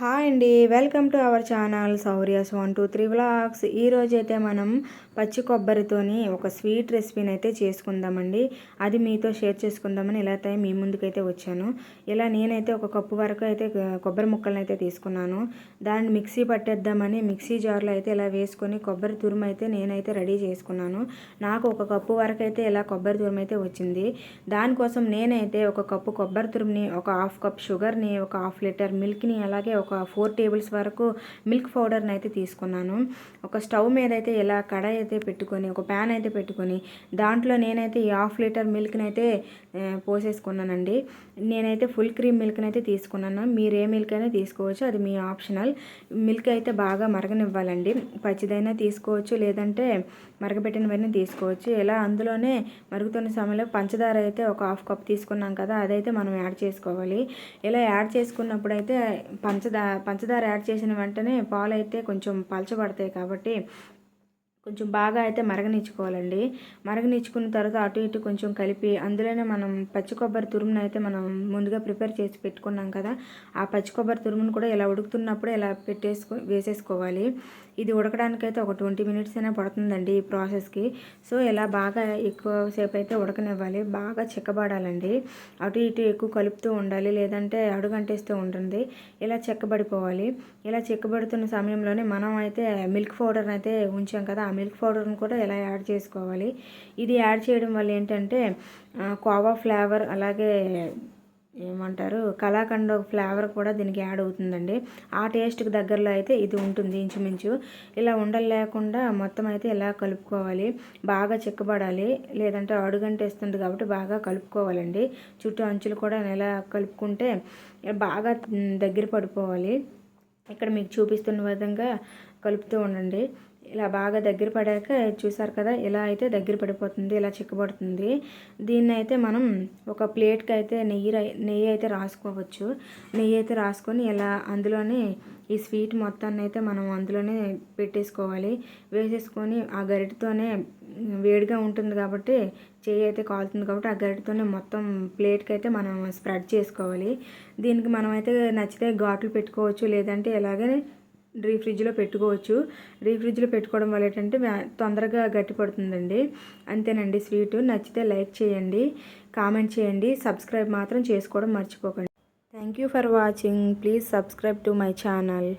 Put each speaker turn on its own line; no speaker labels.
Hi అండి welcome to our channel Sauryas one two three vlogs. ఈరోజు అయితే మనం పచ్చి కొబ్బరితోని ఒక స్వీట్ రెసిపీని అయితే చేసుకుందామండి. అది మీతో షేర్ చేసుకుందామని ఇలా అయితే మీ ముందుకైతే వచ్చాను. ఇలా నేనైతే ఒక కప్పు వరకు అయితే కొబ్బరి ముక్కలను అయితే తీసుకున్నాను. దాన్ని మిక్సీ పట్టేద్దామని మిక్సీ జార్లో అయితే ఇలా వేసుకొని కొబ్బరి తురుము అయితే నేనైతే రెడీ చేసుకున్నాను. నాకు ఒక కప్పు వరకు అయితే ఇలా కొబ్బరి తురుము అయితే వచ్చింది. దానికోసం నేనైతే ఒక కప్పు కొబ్బరి తురుముని ఒక హాఫ్ కప్ షుగర్ని ఒక హాఫ్ లీటర్ మిల్క్ని అలాగే ఒక ఒక ఫోర్ టేబుల్స్ వరకు మిల్క్ పౌడర్ని అయితే తీసుకున్నాను. ఒక స్టవ్ మీద అయితే ఇలా కడాయి అయితే పెట్టుకొని ఒక ప్యాన్ అయితే పెట్టుకొని దాంట్లో నేనైతే ఈ హాఫ్ లీటర్ మిల్క్ని అయితే పోసేసుకున్నానండి. నేనైతే ఫుల్ క్రీమ్ మిల్క్ని అయితే తీసుకున్నాను. మీరు ఏ మిల్క్ అయినా తీసుకోవచ్చు అది మీ ఆప్షనల్. మిల్క్ అయితే బాగా మరగనివ్వాలండి. పచ్చిదైనా తీసుకోవచ్చు లేదంటే మరగబెట్టినవన్నీ తీసుకోవచ్చు. ఇలా అందులోనే మరుగుతున్న సమయంలో పంచదార అయితే ఒక హాఫ్ కప్ తీసుకున్నాం కదా అదైతే మనం యాడ్ చేసుకోవాలి. ఇలా యాడ్ చేసుకున్నప్పుడు అయితే పంచదార పంచదార యాడ్ చేసిన వెంటనే పాలు అయితే కొంచెం పలచబడతాయి కాబట్టి కొంచెం బాగా అయితే మరగనిచ్చుకోవాలండి. మరగనిచ్చుకున్న తర్వాత అటు ఇటు కొంచెం కలిపి అందులోనే మనం పచ్చి కొబ్బరి తురుమును అయితే మనం ముందుగా ప్రిపేర్ చేసి పెట్టుకున్నాం కదా ఆ పచ్చి కొబ్బరి తురుమును కూడా ఇలా ఉడుకుతున్నప్పుడు ఇలా పెట్టేసుకో వేసేసుకోవాలి. ఇది ఉడకడానికైతే ఒక ట్వంటీ మినిట్స్ అయినా పడుతుందండి ఈ ప్రాసెస్కి. సో ఇలా బాగా ఎక్కువసేపు అయితే ఉడకనివ్వాలి. బాగా చెక్కబడాలండి. అటు ఇటు ఎక్కువ కలుపుతూ ఉండాలి లేదంటే అడుగంటేస్తూ ఉంటుంది. ఇలా చెక్కబడిపోవాలి. ఇలా చెక్కబడుతున్న సమయంలోనే మనం అయితే మిల్క్ పౌడర్ని అయితే ఉంచాం కదా ఆ మిల్క్ పౌడర్ని కూడా ఇలా యాడ్ చేసుకోవాలి? ఇది యాడ్ చేయడం వల్ల ఏంటంటే కోవా ఫ్లేవర్ అలాగే ఏమంటారు కలాకండ్ ఫ్లేవర్ కూడా దీనికి యాడ్ అవుతుందండి. ఆ టేస్ట్కి దగ్గరలో అయితే ఇది ఉంటుంది ఇంచుమించు. ఇలా ఉండలు లేకుండా మొత్తం అయితే ఇలా కలుపుకోవాలి బాగా చిక్కబడాలి లేదంటే అడుగంటేస్తుంది కాబట్టి బాగా కలుపుకోవాలండి. చుట్టూ అంచులు కూడా ఇలా కలుపుకుంటే బాగా దగ్గర పడిపోవాలి. ఇక్కడ మీకు చూపిస్తున్న విధంగా కలుపుతూ ఉండండి. ఇలా బాగా దగ్గర పడాక చూసారు కదా ఇలా అయితే దగ్గర పడిపోతుంది ఇలా చిక్కబడుతుంది. దీన్ని అయితే మనం ఒక ప్లేట్కి అయితే నెయ్యి నెయ్యి అయితే రాసుకోవచ్చు. నెయ్యి అయితే రాసుకొని ఇలా అందులోనే ఈ స్వీట్ మొత్తాన్ని అయితే మనం అందులోనే పెట్టేసుకోవాలి. వేసేసుకొని ఆ గరిటతోనే వేడిగా ఉంటుంది కాబట్టి చేయి అయితే కాలుతుంది కాబట్టి ఆ గరిటతోనే మొత్తం ప్లేట్కి అయితే మనం స్ప్రెడ్ చేసుకోవాలి. దీనికి మనం అయితే నచ్చితే ఘాట్లు పెట్టుకోవచ్చు లేదంటే ఇలాగే డీ ఫ్రిడ్జ్లో పెట్టుకోవచ్చు. డీ ఫ్రిడ్జ్లో పెట్టుకోవడం వల్ల ఏంటంటే తొందరగా గట్టి పడుతుందండి. అంతేనండి స్వీట్. నచ్చితే లైక్ చేయండి కామెంట్ చేయండి సబ్స్క్రైబ్ మాత్రం చేసుకోవడం మర్చిపోకండి. Thank you for watching. Please subscribe to my channel.